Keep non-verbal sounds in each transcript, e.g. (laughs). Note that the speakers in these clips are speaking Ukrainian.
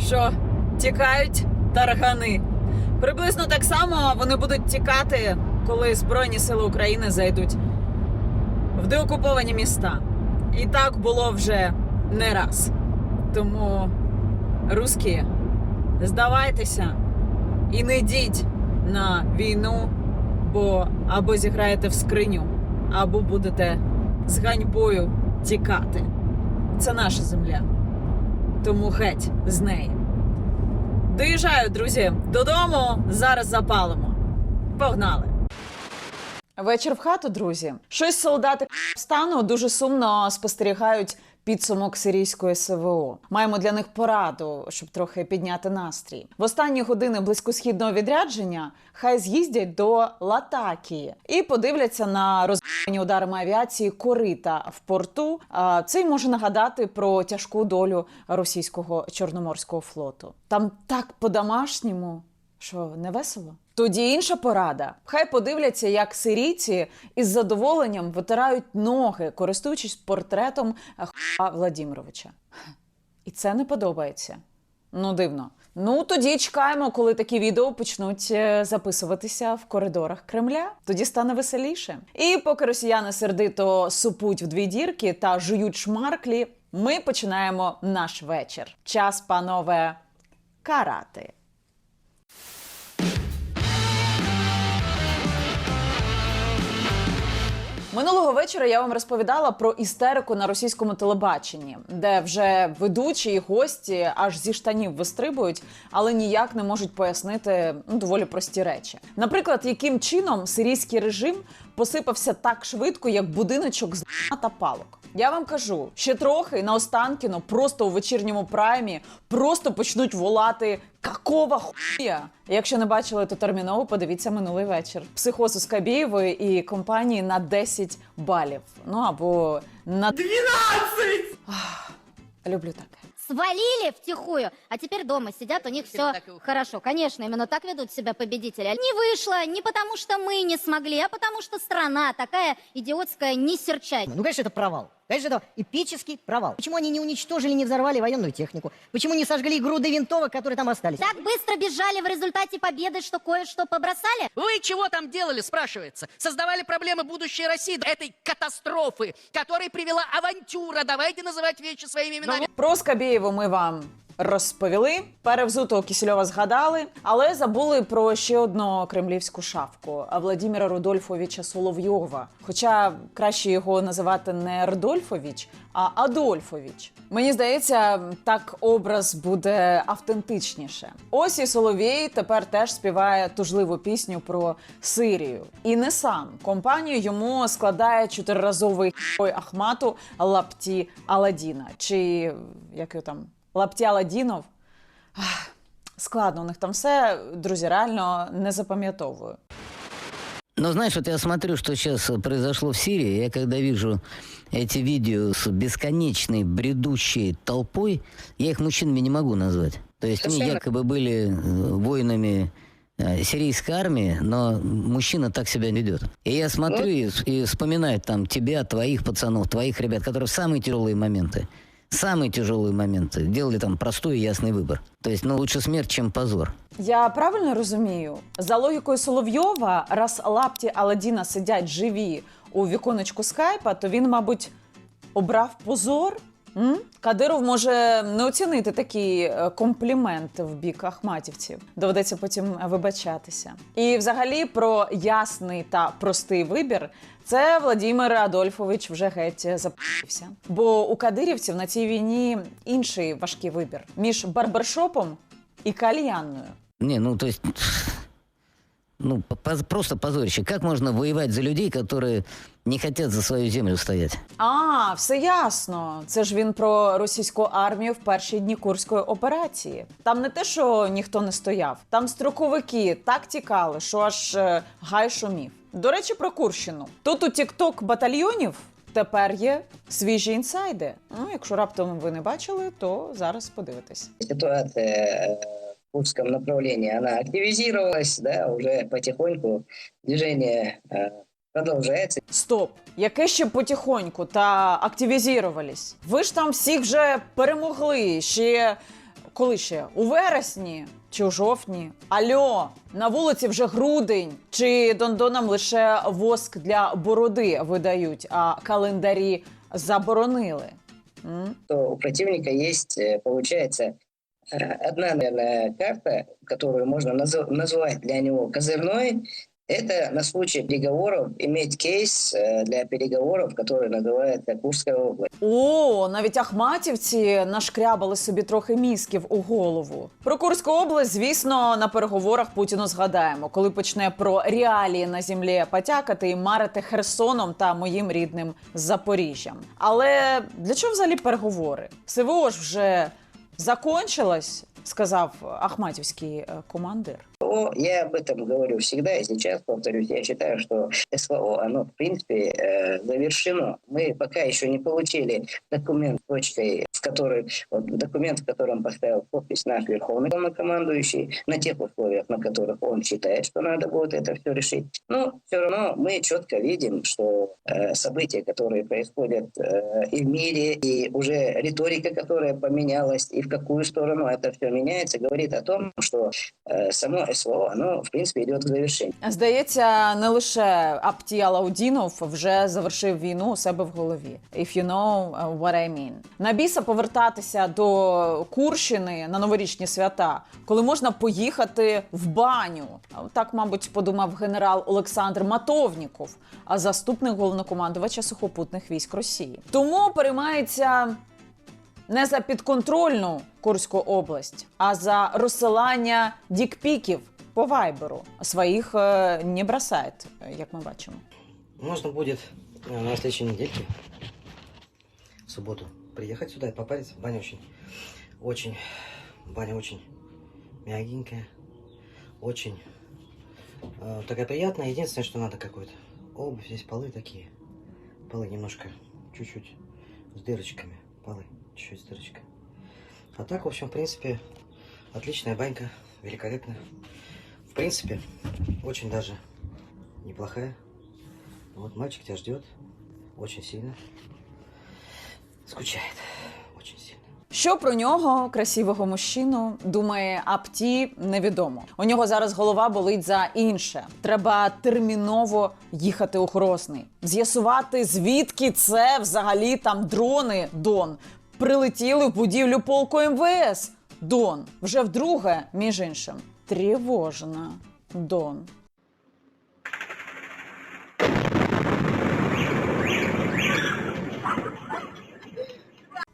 що тікають таргани. Приблизно так само вони будуть тікати, коли Збройні Сили України зайдуть в деокуповані міста. І так було вже не раз. Тому, русські, здавайтеся і не йдіть на війну, бо або зіграєте в скриню, або будете з ганьбою тікати. Це наша земля. Тому геть з неї. Доїжджаю, друзі, додому. Зараз запалимо. Погнали! Вечір в хату, друзі. Щось солдати стану дуже сумно спостерігають підсумок сирійської СВО. Маємо для них пораду, щоб трохи підняти настрій. В останні години близькосхідного відрядження хай з'їздять до Латакії і подивляться на розбиті ударами авіації корита в порту. Це й може нагадати про тяжку долю російського чорноморського флоту. Там так по-домашньому. Що не весело? Тоді інша порада. Хай подивляться, як сирійці із задоволенням витирають ноги, користуючись портретом Х. Владімировича. І це не подобається. Ну, дивно. Ну тоді чекаємо, коли такі відео почнуть е, записуватися в коридорах Кремля. Тоді стане веселіше. І поки росіяни сердито супуть в дві дірки та жують шмарклі, ми починаємо наш вечір. Час, панове, карати. Минулого вечора я вам розповідала про істерику на російському телебаченні, де вже ведучі і гості аж зі штанів вистрибують, але ніяк не можуть пояснити ну, доволі прості речі. Наприклад, яким чином сирійський режим посипався так швидко, як будиночок з та палок. Я вам кажу, ще трохи і на Останкіно, просто у вечірньому праймі, просто почнуть волати какого хуя. Якщо не бачили, то терміново подивіться минулий вечір. Психоз у Скабєєвої і компанії на 10 балів. Ну або на 12! Люблю таке. свалили втихую, а теперь дома сидят, у них все так и уходят. хорошо. Конечно, именно так ведут себя победители. Не вышло не потому, что мы не смогли, а потому, что страна такая идиотская, не серчай. Ну, конечно, это провал. Конечно, это эпический провал. Почему они не уничтожили, не взорвали военную технику? Почему не сожгли груды винтовок, которые там остались? Так быстро бежали в результате победы, что кое-что побросали? Вы чего там делали, спрашивается? Создавали проблемы будущей России, этой катастрофы, которой привела авантюра. Давайте называть вещи своими именами. Про Скабєєву ми вам розповіли. Перевзутого Кісельова згадали, але забули про ще одну кремлівську шавку Владимира Рудольфовича Соловйова. Хоча краще його називати не Рудольфович, а Адольфович. Мені здається, так образ буде автентичніше. Ось і Соловій тепер теж співає тужливу пісню про Сирію. І не сам компанію йому складає чотириразовий Ахмату Лапті Аладіна. Чи як його там Лапті Аладінов. Ах, Складно у них там все, друзі, реально не запам'ятовую. Но знаешь, вот я смотрю, что сейчас произошло в Сирии, я когда вижу эти видео с бесконечной бредущей толпой, я их мужчинами не могу назвать. То есть они якобы были э, воинами э, сирийской армии, но мужчина так себя ведет. И я смотрю и, и вспоминаю там тебя, твоих пацанов, твоих ребят, которые в самые тяжелые моменты, самые тяжелые моменты делали там простой и ясный выбор. То есть, ну, лучше смерть, чем позор. Я правильно розумію? За логікою Соловйова, раз лапті Аладдіна сидять живі у віконечку скайпа, то він, мабуть, обрав позор. М? Кадиров може не оцінити такий е, комплімент в бік ахматівців. Доведеться потім вибачатися. І взагалі про ясний та простий вибір це Владимир Адольфович вже геть запився. Бо у кадирівців на цій війні інший важкий вибір між барбершопом і кальянною. Не, ну, то есть... Ну, просто позорище. Как можно воевать за людей, которые не хотят за свою землю стоять? А, все ясно. Це ж він про російську армію в перші дні курської операції. Там не те, що ніхто не стояв, там строковики так тікали, що аж е, гай шумів. До речі, про Курщину. Тут у тікток батальйонів тепер є свіжі інсайди. Ну, якщо раптом ви не бачили, то зараз подивитесь. ситуация э, в Курском направлении, она активизировалась, да, уже потихоньку движение э, продолжается. Стоп, яке ще потихоньку та активізувались. Ви ж там всіх вже перемогли. Ще коли ще у вересні чи у жовтні? Альо, на вулиці вже грудень. Чи дондонам лише воск для бороди видають, а календарі заборонили? М? то у противника есть, э, получается, э, одна, наверное, карта, которую можно назв- назвать для него козырной, это на случай переговоров иметь кейс э, для переговоров, который называется Курская область. О, навіть ахматівці нашкрябали собі трохи мізків у голову. Про Курську область, звісно, на переговорах Путіну згадаємо, коли почне про реалії на землі потякати і марити Херсоном та моїм рідним Запоріжжям. Але для чого взагалі переговори? СВО ж вже закончилось, сказав ахматівський командир. Я об этом говорю всегда и сейчас повторюсь, я считаю, что СВО, оно в принципе э, завершено. Мы пока еще не получили документ точкой, в которой, вот, документ, в котором поставил подпись наш верховный главнокомандующий, на тех условиях, на которых он считает, что надо будет это все решить. Но все равно мы четко видим, что э, события, которые происходят э, и в мире, и уже риторика, которая поменялась, и в какую сторону это все меняется, говорит о том, что э, само СВО, оно, в принципе, идет к завершению. Здається, не лише Апті Алаудінов вже завершив війну у себе в голові. If you know uh, what I mean. На біса повертатися до Курщини на новорічні свята, коли можна поїхати в баню. Так, мабуть, подумав генерал Олександр Матовніков, а заступник головнокомандувача сухопутних військ Росії. Тому переймається не за підконтрольну Курську область, а за розсилання дікпіків по вайберу. Своїх е, не бросають, як ми бачимо. Можно будет э, на следующей недельке, в субботу, приехать сюда и попариться. Баня очень, очень, баня очень мягенькая, очень э, такая приятная. Единственное, что надо какую-то обувь. Здесь полы такие, полы немножко, чуть-чуть с дырочками, полы чуть-чуть с дырочками. А так, в общем, в принципе, отличная банька, великолепная. В принципе, очень даже неплохая. Вот мальчик тебя ждет очень сильно. Скучает очень сильно. Що про нього, красивого мужчину, думає Апті, невідомо. У нього зараз голова болить за інше. Треба терміново їхати у Грозний, з'ясувати, звідки це взагалі там дрони Дон прилетіли в будівлю полку МВС. Дон вже вдруге, між іншим, тривожна Дон.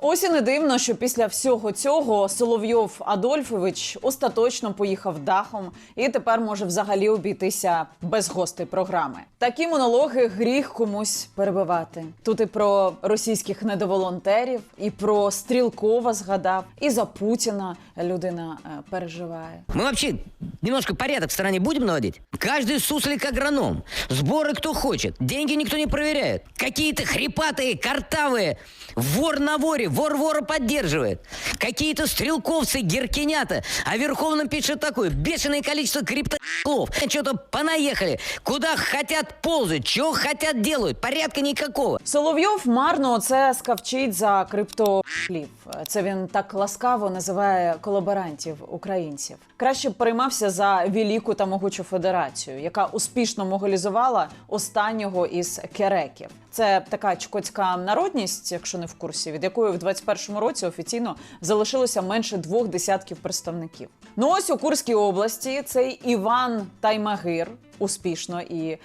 Ось і не дивно, що після всього цього Соловйов Адольфович остаточно поїхав дахом і тепер може взагалі обійтися без гостей програми. Такі монологи гріх комусь перебивати. Тут і про російських недоволонтерів, і про Стрілкова згадав, і за Путіна людина е, переживає. Мы вообще немножко порядок в стране будем наводить? Каждый суслик агроном. Сборы кто хочет. Деньги никто не проверяет. Какие-то хрипатые, картавые. Вор на воре, вор вора поддерживает. Какие-то стрелковцы, геркинята. А Верховным пишет такое. Бешеное количество криптоклов. Что-то понаехали. Куда хотят ползают. Чего хотят делают. Порядка никакого. Соловйов марно це скавчить за криптоплів. Це він так ласкаво називає колаборантів українців. Краще б переймався за велику та могучу федерацію, яка успішно моголізувала останнього із кереків. Це така чукотська народність, якщо не в курсі, від якої в 21-му році офіційно залишилося менше двох десятків представників. Ну ось у Курській області цей Іван Таймагир успішно і,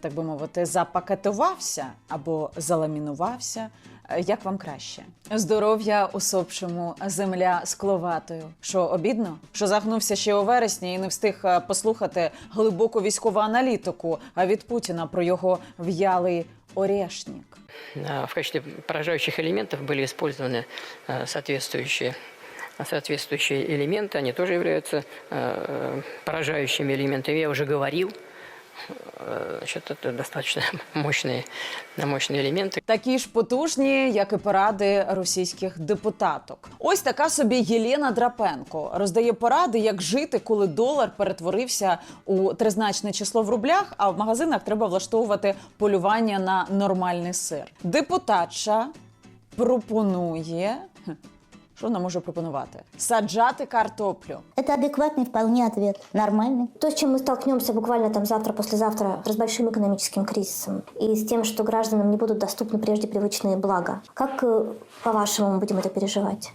так би мовити, запакетувався або заламінувався. Е, Як вам краще? Здоров'я усопшому, земля скловатою. Що обідно? Що загнувся ще у вересні і не встиг е, послухати глибоку військову аналітику а від Путіна про його в'ялий орешник. А, В качестве поражающих элементов были использованы а, соответствующие, соответствующие элементы. Они тоже являются а, поражающими элементами. Я уже говорил, а, значит, это достаточно (laughs) мощные, мощные элементы. Такі ж потужні, як і поради російських депутаток. Ось така собі Єлена Драпенко роздає поради, як жити, коли долар перетворився у тризначне число в рублях, а в магазинах треба влаштовувати полювання на нормальний сир. Депутатша пропонує. хе, Що вона може пропонувати? Саджати картоплю. Это адекватный вполне ответ. Нормальный. То, с чем мы столкнемся буквально там завтра, послезавтра, с большим экономическим кризисом и с тем, что гражданам не будут доступны прежде привычные блага. Как, э, по-вашему, мы будем это переживать?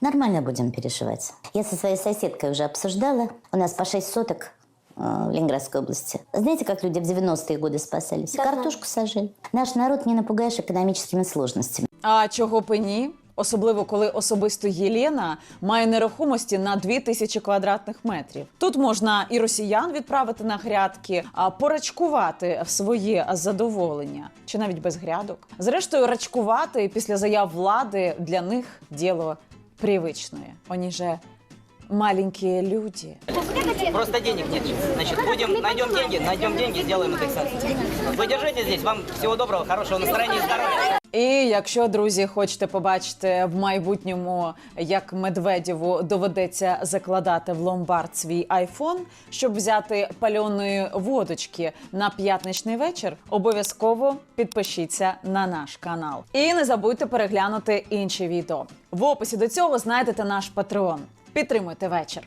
Нормально будем переживать. Я со своей соседкой уже обсуждала. У нас по 6 соток э, в Ленинградской области. Знаете, как люди в 90-е годы спасались? Да, Картошку сажали. Наш народ не напугаешь экономическими сложностями. А чого б і ні? Особливо коли особисто Єлена має нерухомості на 2000 квадратних метрів. Тут можна і росіян відправити на грядки, а порачкувати в своє задоволення, чи навіть без грядок. Зрештою, рачкувати після заяв влади для них діло привичне. Вони же маленькі люди. Просто денег нет. Значит, будем, найдем деньги, найдем деньги, сделаем индексацию. Вы держите здесь, вам всего доброго, хорошего настроения и здоровья. І якщо друзі хочете побачити в майбутньому, як Медведєву доведеться закладати в ломбард свій айфон, щоб взяти пальоної водочки на п'ятничний вечір, обов'язково підпишіться на наш канал. І не забудьте переглянути інші відео. В описі до цього знайдете наш патреон. Підтримуйте вечір.